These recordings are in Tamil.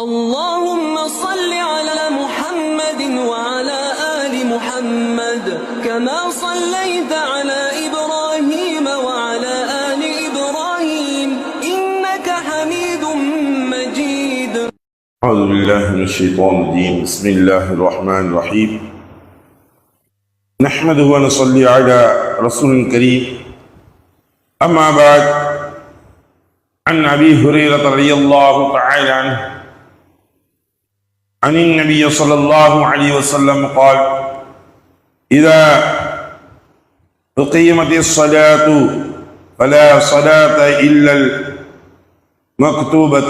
اللهم صل على محمد وعلى آل محمد كما صليت على إبراهيم وعلى آل إبراهيم إنك حميد مجيد. أعوذ بالله من الشيطان الرجيم. بسم الله الرحمن الرحيم. نحمده ونصلي على رسول كريم. أما بعد عن أبي هريرة رضي الله تعالى عنه. عن النبي صلى الله عليه وسلم قال إذا أقيمت الصلاة فلا صلاة إلا المكتوبة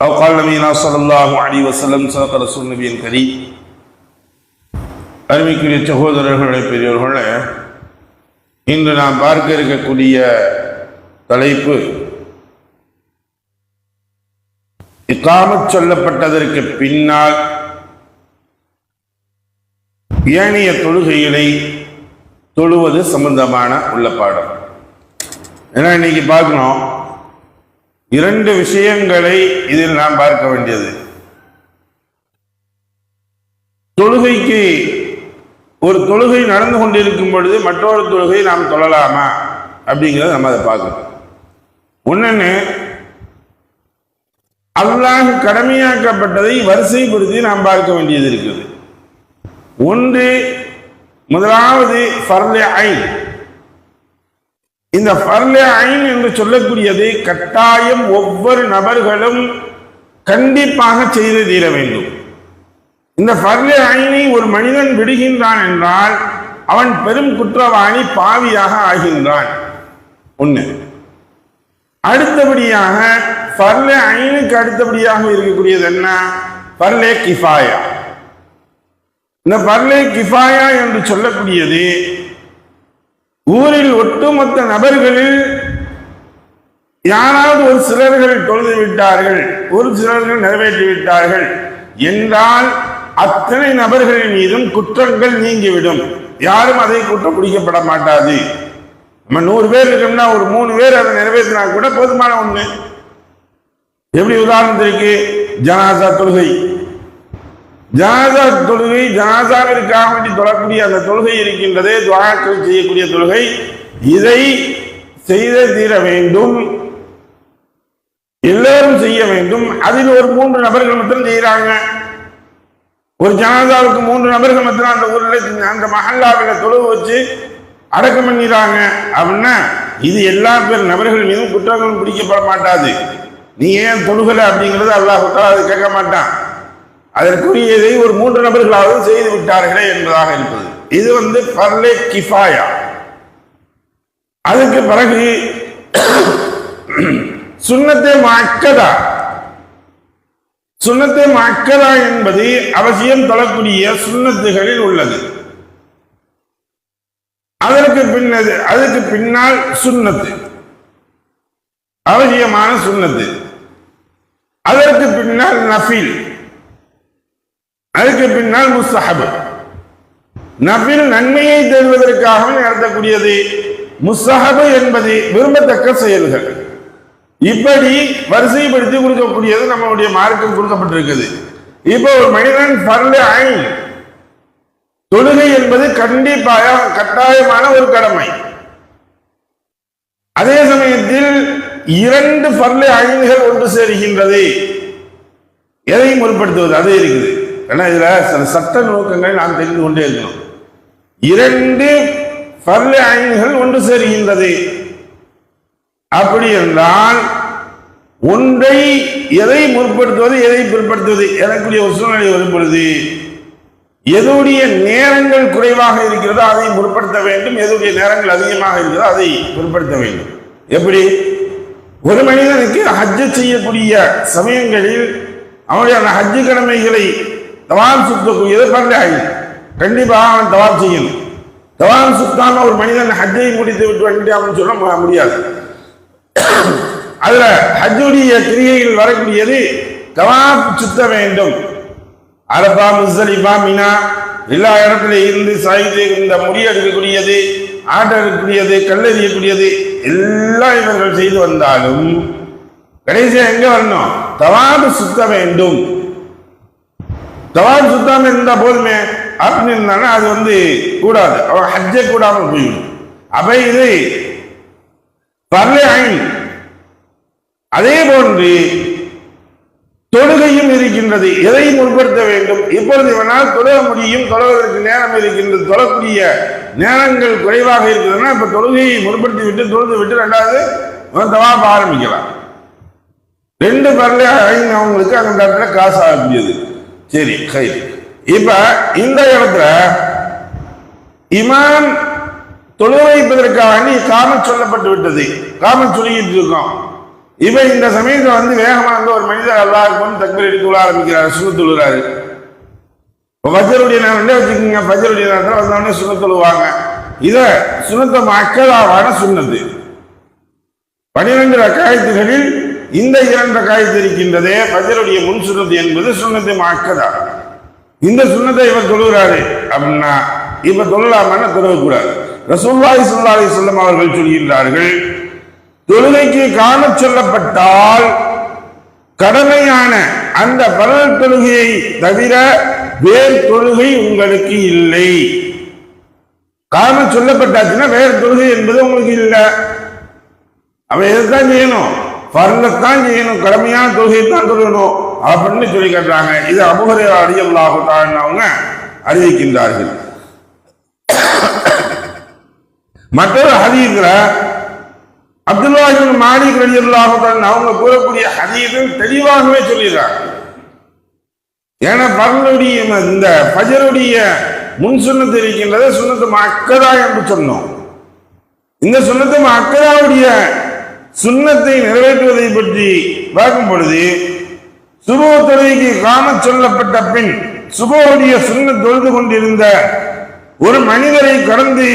أو قال نبينا صلى الله عليه وسلم صدق رسول النبي الكريم அருமைக்குரிய சகோதரர்களே பெரியவர்களே இன்று நாம் பார்க்க இருக்கக்கூடிய தலைப்பு இக்காமத் சொல்லப்பட்டதற்கு பின்னால் ஏனைய தொழுகைகளை தொழுவது சம்பந்தமான உள்ள பாடம். ஏன்னா இன்னைக்கு பார்க்கணும் இரண்டு விஷயங்களை இதில் நாம் பார்க்க வேண்டியது. தொழுகைக்கு ஒரு தொழுகை நடந்து கொண்டிருக்கும் பொழுது மற்றொரு தொழுகை நாம் தொழலாமா? அப்படிங்கிறத நம்ம அதை பார்க்கணும். ஒன்னு அல்லாஹ் கடமையாக்கப்பட்டதை வரிசைப்படுத்தி நாம் பார்க்க வேண்டியது இருக்குது. ஒன்று முதலாவது ஃபர்லே ஐன். இந்த ஃபர்லே ஐன் என்று சொல்லக்கூடியது கட்டாயம் ஒவ்வொரு நபர்களும் கண்டிப்பாக செய்து தீர வேண்டும். இந்த ஃபர்லே ஐனை ஒரு மனிதன் விடுகின்றான் என்றால் அவன் பெரும் குற்றவாளி பாவியாக ஆகின்றான். ஒன்று அடுத்தபடியாக பர்ல ஐனுக்கு அடுத்தபடியாக இருக்கக்கூடியது என்ன? பர்லே கிஃபாயா. இந்த பர்லே கிஃபாயா என்று சொல்லக்கூடியது ஊரில் ஒட்டுமொத்த நபர்களில் யாராவது ஒரு சிலர்கள் தொழுது விட்டார்கள் ஒரு சிலர்கள் நிறைவேற்றி விட்டார்கள் என்றால் அத்தனை நபர்களின் மீதும் குற்றங்கள் நீங்கிவிடும். யாரும் அதை குற்றம் பிடிக்கப்பட மாட்டாது. நம்ம நூறு பேர் இருக்கோம்னா ஒரு மூணு பேர் அதை நிறைவேற்றினா கூட போதுமான ஒண்ணு. எப்படி உதாரணத்திற்கு ஜனாசா தொழுகை. ஜனாசா தொழுகை ஜனாசாவிற்காக வேண்டி தொழக்கூடிய அந்த தொழுகை இருக்கின்றதே துவாக்கள் செய்யக்கூடிய தொழுகை. இதை செய்த தீர வேண்டும். எல்லோரும் செய்ய வேண்டும். அதில் ஒரு மூன்று நபர்கள் மட்டும் செய்கிறாங்க ஒரு ஜனாதாவுக்கு மூன்று நபர்கள் மட்டும் அந்த ஊரில் அந்த மஹல்லாவில் தொழுவு வச்சு அடக்கம் பண்ணிடுறாங்க அப்படின்னா இது எல்லா பேர் நபர்கள் மீதும் குற்றங்களும் பிடிக்கப்பட மாட்டாது. நீ ஏன் தொழுகலை அப்படிங்கிறது அல்லாஹால அது கேட்க மாட்டான். அதற்குரியதை ஒரு மூன்று நபர்களாவது செய்து விட்டார்களே என்பதாக இருப்பது. இது வந்து பர்லே கிஃபாயா. அதுக்கு பிறகு சுண்ணத்தை மக்கதா? சுண்ணத்தை மக்கதா என்பது அவசியம் தொழக்கூடிய சுண்ணத்துகளில் உள்ளது. அதற்கு பின்னது அதுக்கு பின்னால் சுண்ணத்து அவசியமான சுண்ணத்து அதற்கு பின்னால் நஃபில். அதுக்கு பின்னால் முஸ்தஹபு. நஃபில் நன்மையை தேடுவதற்காக நடத்தக்கூடியது முஸ்தஹபு என்பது விரும்பத்தக்க செயல்கள். இப்படி வரிசைப்படுத்தி கொடுக்கக்கூடியது நம்மளுடைய மார்க்கம் கொடுக்கப்பட்டிருக்குது. இப்போ ஒரு மனிதன் பர்ல ஐன் தொழுகை என்பது கண்டிப்பாக கட்டாயமான ஒரு கடமை. அதே சமயத்தில் இரண்டு பர்ல ஐன்கள் ஒன்று சேருகின்றது. எதையும் முற்படுத்துவது அது இருக்குது. ஏன்னா இதுல சில சட்ட நோக்கங்கள் நாம் தெரிந்து கொண்டே இருக்கணும். இரண்டு பர்ல ஐன்கள் ஒன்று சேருகின்றது. அப்படி என்றால் ஒன்றை எதை முற்படுத்துவது எதை பிற்படுத்துவது எனக்குரிய ஒரு சூழ்நிலை வரும் பொழுது எதுடைய நேரங்கள் குறைவாக இருக்கிறதோ அதை முற்படுத்த வேண்டும். எதுடைய நேரங்கள் அதிகமாக இருக்கிறதோ அதை முற்படுத்த வேண்டும். எப்படி? ஒரு மனிதனுக்கு ஹஜ்ஜு செய்யக்கூடிய சமயங்களில் அவனுடைய ஹஜ்ஜு கடமைகளை தவான் சுத்தக்கூடிய பரவாயில்லை கண்டிப்பாக அவன் தவான் செய்யணும். தவான் சுத்தாம ஒரு மனிதன் ஹஜ்ஜை முடித்து விட்டு வந்துட்டான்னு சொல்ல முடியாது. அதுல ஹஜ்ஜுடைய கிரியையில் வரக்கூடியது தவாப் சுத்த வேண்டும். அரபா முசலிபா மினா எல்லா இடத்துல இருந்து சாய்ந்து இந்த முறியெடுக்கக்கூடியது ஆட்டெடுக்கக்கூடியது கல்லெறியக்கூடியது எல்லாம் இவர்கள் செய்து வந்தாலும் கடைசியா எங்க வரணும்? தவாபு சுத்த வேண்டும். தவாபு சுத்தாம இருந்தா போதுமே. அப்படின்னு இருந்தானா அது வந்து கூடாது. அவன் ஹஜ்ஜே கூடாமல் போயிடும். அப்ப இது பர்லே ஐன் அதே போன்று தொழுகையும் இருக்கின்றது. எதையும் உட்படுத்த வேண்டும். இப்பொழுது இவனால் தொழுக முடியும். தொழுவதற்கு நேரம் இருக்கின்றது. தொழக்கூடிய நேரங்கள் குறைவாக இருக்குதுன்னா இப்ப தொழுகையை முற்படுத்தி விட்டு தொழுது விட்டு ரெண்டாவது இவன் தவாப் ஆரம்பிக்கலாம். ரெண்டு பரல அவங்களுக்கு அந்த இடத்துல காசு ஆரம்பிச்சது சரி கை இப்ப இந்த இடத்துல இமாம் தொழு வைப்பதற்காக வேண்டி சொல்லப்பட்டு விட்டது. காம சொல்லிக்கிட்டு இருக்கோம். இவன் இந்த சமயத்துல வந்து வேகமா வந்து ஒரு மனிதர் அல்லா இருக்கும் தக்பீர் எடுத்து விழ ஆரம்பிக்கிறாரு சுண்ண தொழுகிறாரு இப்போ ஃபஜருடைய நேரம் வச்சுக்கோங்க? ஃபஜருடைய நேரத்தில் வந்தவொடனே சுண்ண தொழுவாங்க இதை சுண்ணத்தை மக்களாவான சுண்ணத்து. பனிரெண்டு ரக்காயத்துகளில் இந்த இரண்டு ரக்காயத்து இருக்கின்றதே ஃபஜருடைய முன் சுண்ணத்து என்பது சுண்ணத்தை மக்கதா இந்த சுண்ணத்தை இவர் தொழுகிறாரு. அப்படின்னா இப்ப தொழலாமான தொழக்கூடாது ரசூல்லாய் சுல்லாஹி சொல்லம் அவர்கள் சொல்கின்றார்கள் தொழுகைக்கு காண சொல்லப்பட்டால் கடமையான அந்த பரல் தொழுகையை தவிர வேறு தொழுகை உங்களுக்கு இல்லை. காண சொல்லப்பட்டாச்சுன்னா வேறு தொழுகை என்பது உங்களுக்கு இல்லை. அவன் எதுதான் செய்யணும்? பரலத்தான் செய்யணும். கடமையான தொழுகை தான் தொழணும் அப்படின்னு சொல்லி காட்டுறாங்க இது அபுகரை அடியல்லாக அவங்க அறிவிக்கின்றார்கள். மற்றொரு ஹதீஸ்ல இமாம் மாலிக் ரலியல்லாஹு அவங்க கூறக்கூடிய ஹதீஸும் தெளிவாகவே சொல்லிடுறாங்க ஏன்னா பரலுடைய இந்த பஜருடைய முன் சுண்ணத்து இருக்கின்றது சுண்ணத்து மக்கதா என்று சொன்னோம். இந்த சுண்ணத்து மக்கதாவுடைய சுண்ணத்தை நிறைவேற்றுவதை பற்றி பார்க்கும் பொழுது சுபோ தொழுகைக்கு காண சொல்லப்பட்ட பின் சுபோடைய சுண்ண தொழுது கொண்டிருந்த ஒரு மனிதரை கடந்து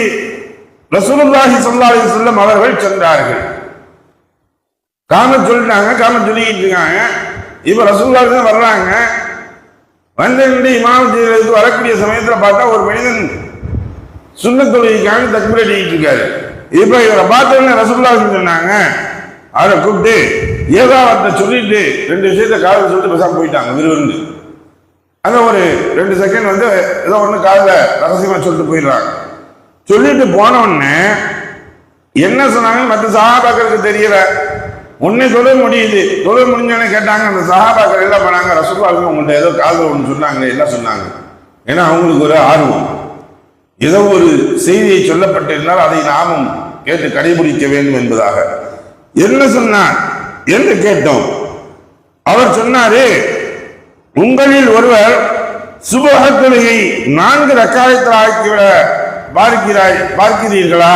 ரசூலுல்லாஹி ஸல்லல்லாஹு செல்லும் வஸல்லம் அவர்கள் சென்றார்கள். காம சொல்லிட்டாங்க காம சொல்லிக்கிட்டு இருக்காங்க. இப்போ ரசூலுல்லாஹி தான் வர்றாங்க. வந்து இமாமத்துக்கு வரக்கூடிய சமயத்தில் பார்த்தா ஒரு மனிதன் சுண்ண தொழுகைக்காக தக்பீர் அடிக்கிட்டு இருக்காரு. இப்போ இவரை பார்த்தவங்க ரசூலுல்லாஹி சொன்னாங்க அவரை கூப்பிட்டு ஏதாவத்தை சொல்லிட்டு ரெண்டு விஷயத்த காதல் சொல்லிட்டு பெருசாக போயிட்டாங்க விறுவிறுந்து அந்த ஒரு ரெண்டு செகண்ட் வந்து ஏதோ ஒன்று காதல ரகசியமாக சொல்லிட்டு போயிடுறாங்க. சொல்லிட்டு போன உடனே என்ன சொன்னாங்கன்னு மற்ற சாபாக்களுக்கு தெரியல. உன்னை சொல்ல முடியுது. தொழில் முடிஞ்சோன்னு கேட்டாங்க அந்த சகாபாக்கள் எல்லாம் பண்ணாங்க? ரசகுல்லாவுக்கு உங்கள்கிட்ட ஏதோ காதல் ஒன்று சொன்னாங்க என்ன சொன்னாங்க? ஏன்னா அவங்களுக்கு ஒரு ஆர்வம். ஏதோ ஒரு செய்தியை சொல்லப்பட்டிருந்தால் அதை நாமும் கேட்டு கடைபிடிக்க வேண்டும் என்பதாக. என்ன சொன்னார்? என்று கேட்டோம். அவர் சொன்னாரு உங்களில் ஒருவர் சுபஹ தொழுகை நான்கு ரக்காயத்தில் ஆக்கிவிட பார்க்கிறாய் பார்க்கிறீர்களா?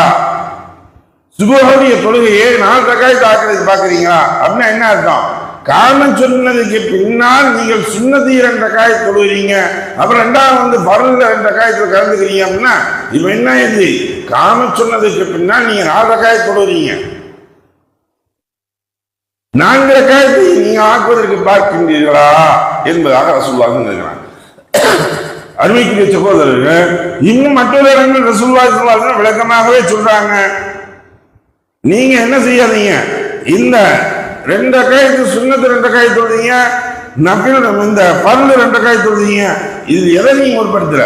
சுபஹுடைய தொழுகையை நாலு ரக்காயத்தை ஆக்கிறது பார்க்கிறீங்களா? அப்படின்னா என்ன அர்த்தம்? காரணம் சொன்னதுக்கு பின்னால் நீங்கள் சுண்ணதி ரெண்டு ரக்காய தொழுகிறீங்க. அப்புறம் ரெண்டாவது வந்து பரல ரெண்டு ரக்காயத்தில் கலந்துக்கிறீங்க அப்படின்னா இப்ப என்ன இது? காமம் சொன்னதுக்கு பின்னால் நீங்க நாலு ரக்காய தொழுகிறீங்க. நான்கு ரக்காயத்தை நீங்க ஆக்குவதற்கு பார்க்கின்றீர்களா? என்பதாக ரசூல்லாக நினைக்கிறாங்க அருமைக்குரிய சகோதரர்கள் இன்னும் மற்றொரு இடங்கள் ரசூல்லா விளக்கமாகவே சொல்றாங்க. நீங்க என்ன செய்யாதீங்க? இல்ல ரெண்டு காயத்து சுண்ணத்து ரெண்டு காய் தொழுதீங்க நபில் இந்த பல்லு ரெண்டு காய் தொழுதீங்க இது எதை நீங்க முற்படுத்துற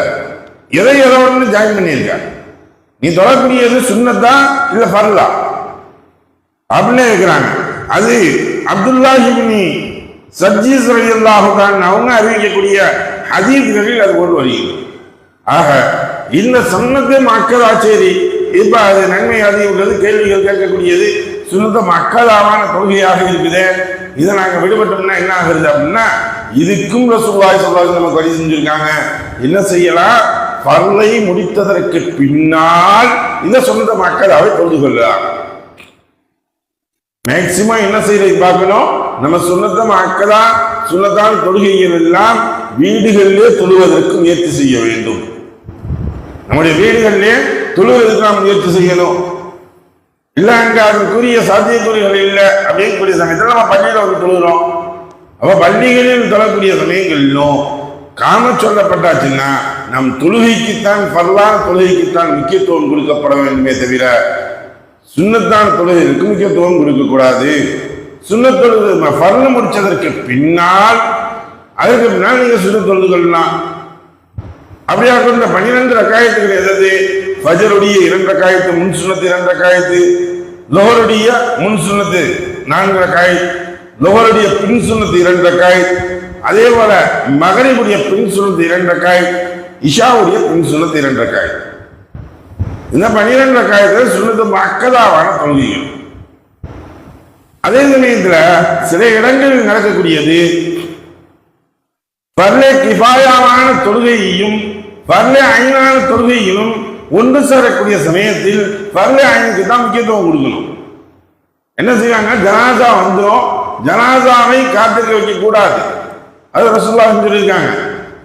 எதை எதை ஒன்று ஜாயின் பண்ணியிருக்க? நீ தொழக்கூடியது சுண்ணத்தா இல்ல பல்லா? அப்படின்னு இருக்கிறாங்க அது அப்துல்லாஹிபினி சஜ்ஜீஸ் ரலியல்லாஹு தான் அவங்க அறிவிக்கக்கூடிய ஹதீஸ்களில் அது ஒரு வருகிறது ஆக இந்த சன்னத்தை மக்கள் ஆச்சேரி. இப்ப அது நன்மை அதிகம்ன்றது கேள்விகள் கேட்கக்கூடியது சுனத்த மக்களாவான கொள்கையாக இருக்குது. இதை நாங்க விடுபட்டோம்னா என்ன ஆகுறது அப்படின்னா இதுக்கும் ரசூல்லாய் சொல்லாது நமக்கு வழி செஞ்சிருக்காங்க. என்ன செய்யலாம்? பர்லை முடித்ததற்கு பின்னால் இந்த சொந்த மக்களாவை தொழுது கொள்ளலாம். மேக்சிமம் என்ன செய்யறது பார்க்கணும்? நம்ம சுண்ணத்தை மக்களா சுண்ணத்தான தொழுகைகள் எல்லாம் வீடுகளிலே தொழுவதற்கு முயற்சி செய்ய வேண்டும். நம்முடைய வீடுகளிலே தொழுவதற்கு நாம் முயற்சி செய்யணும். இல்ல அங்க அதுக்குரிய சாத்தியக்குறிகள் இல்லை. அப்படின்னு கூடிய சமயத்தில் நம்ம பள்ளியில வந்து தொழுகிறோம். அப்ப பள்ளிகளில் தொழக்கூடிய சமயங்களிலும் காம சொல்லப்பட்டாச்சுன்னா நம் தொழுகைக்குத்தான் பரவான தொழுகைக்குத்தான் முக்கியத்துவம் கொடுக்கப்பட வேண்டுமே தவிர சுண்ணத்தான தொழுகைக்கு முக்கியத்துவம் கொடுக்க கூடாது சுண்ணத் தொழுது ஃபர்ல முடிச்சதற்கு பின்னால் அதுக்கு பின்னால் நீங்க சுண்ணத் தொழுது கொள்ளலாம் அப்படியா இந்த பன்னிரெண்டு ரக்காயத்துகள் எதாவது ஃபஜருடைய இரண்டு காயத்து முன் சுண்ணத்து இரண்டு காயத்து லோகருடைய முன் சுண்ணத்து நான்கு காய் லோகருடைய பின் சுண்ணத்து இரண்டு காய் அதே போல மகரிபுடைய பின் சுண்ணத்து இரண்டு காய் இஷாவுடைய பின் சுண்ணத்து இரண்டு காய் இந்த பன்னிரெண்டு ரக்காயத்தில் சுண்ணத்து மக்கதாவான தொகுதிகள் அதே சமயத்தில் சில இடங்களில் நடக்கக்கூடியது பர்லே கிபாயாவான தொழுகையையும் பர்லே ஐநான தொழுகையிலும் ஒன்று சேரக்கூடிய சமயத்தில் பர்லே ஐனுக்கு தான் முக்கியத்துவம் கொடுக்கணும். என்ன செய்வாங்க? ஜனாசா வந்துடும் ஜனாசாவை காத்திருக்க வைக்க கூடாது அது ரசுல்லா சொல்லியிருக்காங்க.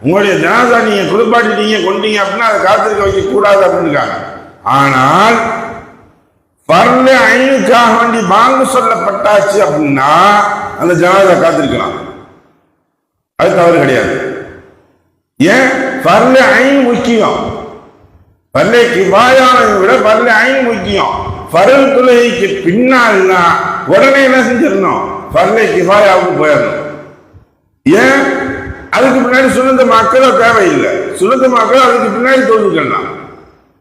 உங்களுடைய ஜனாசா நீங்க குளிப்பாட்டிட்டீங்க கொண்டீங்க அப்படின்னா அதை காத்திருக்க வைக்க கூடாது அப்படின்னு ஆனால் பர்ல ஐனுக்காக வேண்டி வாங்க சொல்லப்பட்டாச்சு அப்படின்னா அந்த ஜனாதா காத்திருக்கலாம். அது தவறு கிடையாது. ஏன்? பர்ல ஐன் முக்கியம். பல்லை கிபாயாவை விட பல்ல ஐன் முக்கியம். பருள் தொழுகைக்கு பின்னால்னா உடனே என்ன செஞ்சிடணும்? பல்லை கிபாயாவுக்கு போயிடணும். ஏன்? அதுக்கு பின்னாடி சுனந்த மக்களோ தேவையில்லை. சுனந்த மக்கள் அதுக்கு பின்னாடி தொழுதுக்கலாம்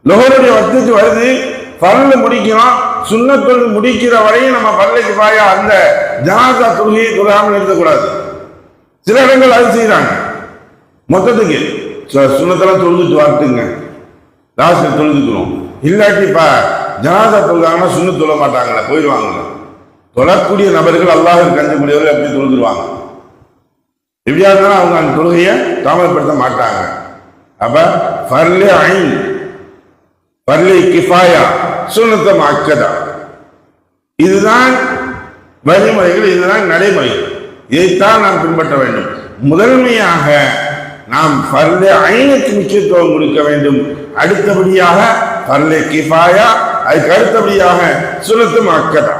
லோகருடைய வத்துக்கு வருது பரல முடிக்கணும் சுண்ணத்தொல் முடிக்கிற வரையும் நம்ம பரலைக்கு பாயா அந்த ஜனாசா தொழுகையை தொழாமல் நிறுத்தக்கூடாது. சில இடங்கள் அது செய்யறாங்க மொத்தத்துக்கு சு- சுண்ணத்தெல்லாம் தொழுதுட்டு வரட்டுங்க. லாஸ்ட்ல தொழுதுக்கணும் இல்லாட்டி இப்ப ஜனாதா தொழுதாங்கன்னா சுண்ணு தொழ மாட்டாங்களே போயிடுவாங்கல்ல தொழக்கூடிய நபர்கள் அல்லாஹ் கஞ்சக்கூடியவர்கள் எப்படி தொழுதுருவாங்க? எப்படியா இருந்தாலும் அவங்க அந்த தொழுகையை தாமதப்படுத்த மாட்டாங்க. அப்ப ஃபர்லே ஐன் பர்லி கிஃபாயா சுனத்த மக்கதா இதுதான் வழிமுறைகள் இதுதான் நடைமுறைகள் இதைத்தான் நாம் பின்பற்ற வேண்டும். முதன்மையாக நாம் பர்லே ஐனுக்கு முக்கியத்துவம் கொடுக்க வேண்டும் அடுத்தபடியாக பர்லே கிஃபாயா அதுக்கு அடுத்தபடியாக சுனத்து மக்கதா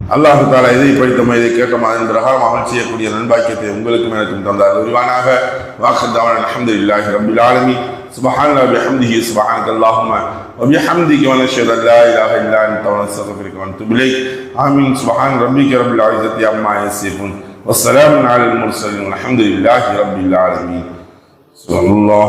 அல்லாஹு தாலா இதை படித்தோம் இதை கேட்டோம் அதன் பிரகாரம் அமல் செய்யக்கூடிய நண்பாக்கியத்தை உங்களுக்கும் எனக்கும் தந்தார் உருவானாக வாக்குத்தாவன் அல்ஹம்துலில்லாஹி ரப்பில் ஆலமீன் سبحان الله بحمده سبحانك اللهم وبحمدك ونشهد ان لا اله الا انت ونستغفرك ونتوب اليك امين سبحان ربك رب العزه عما يصفون والسلام على المرسلين والحمد لله رب العالمين. صلى الله